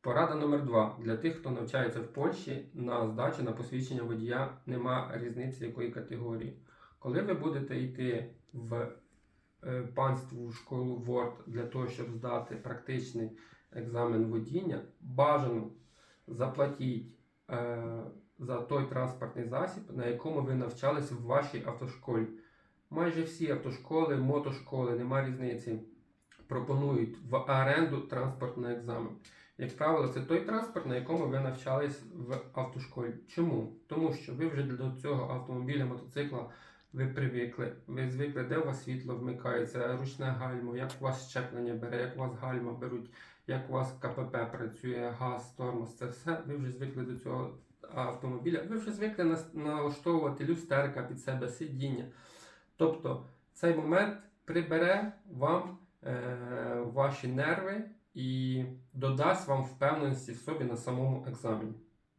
Порада номер два. Для тих, хто навчається в Польщі на здачі на посвідчення водія нема різниці якої категорії. Коли ви будете йти в е, панству школу Word для того, щоб здати практичний екзамен водіння, бажано заплатіть е, за той транспортний засіб, на якому ви навчались в вашій автошколі. Майже всі автошколи, мотошколи, нема різниці, пропонують в оренду транспортний екзамен. Як правило, це той транспорт, на якому ви навчались в автошколі. Чому? Тому що ви вже до цього автомобіля, мотоцикла ви привикли. Ви звикли, де у вас світло вмикається, ручне гальмо, як у вас щеплення бере, як у вас гальма беруть, як у вас КПП працює, газ, тормоз, це все. Ви вже звикли до цього автомобіля. Ви вже звикли налаштовувати люстерка під себе, сидіння. Тобто цей момент прибере вам е, ваші нерви і додасть вам впевненості в собі на самому екзамені.